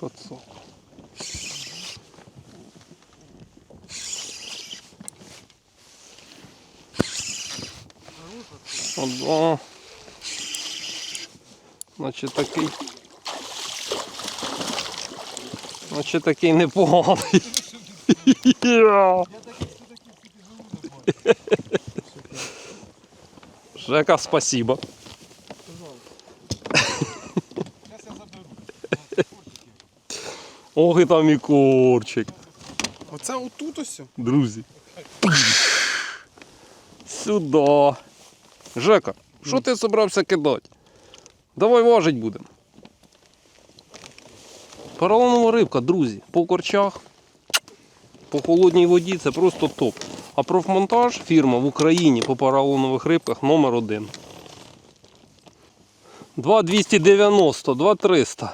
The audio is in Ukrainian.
Кацок. Одна. Значить такий. Значить такий непоганий. Я. Жека, спасибо. Ох і там і корчик, Оце отут ось. друзі. Сюди. Жека, що ти собрався кидати? Давай важить будемо. Поролонова рибка, друзі, по корчах, по холодній воді це просто топ. А профмонтаж фірма в Україні по поролонових рибках номер один. 2290, 2300.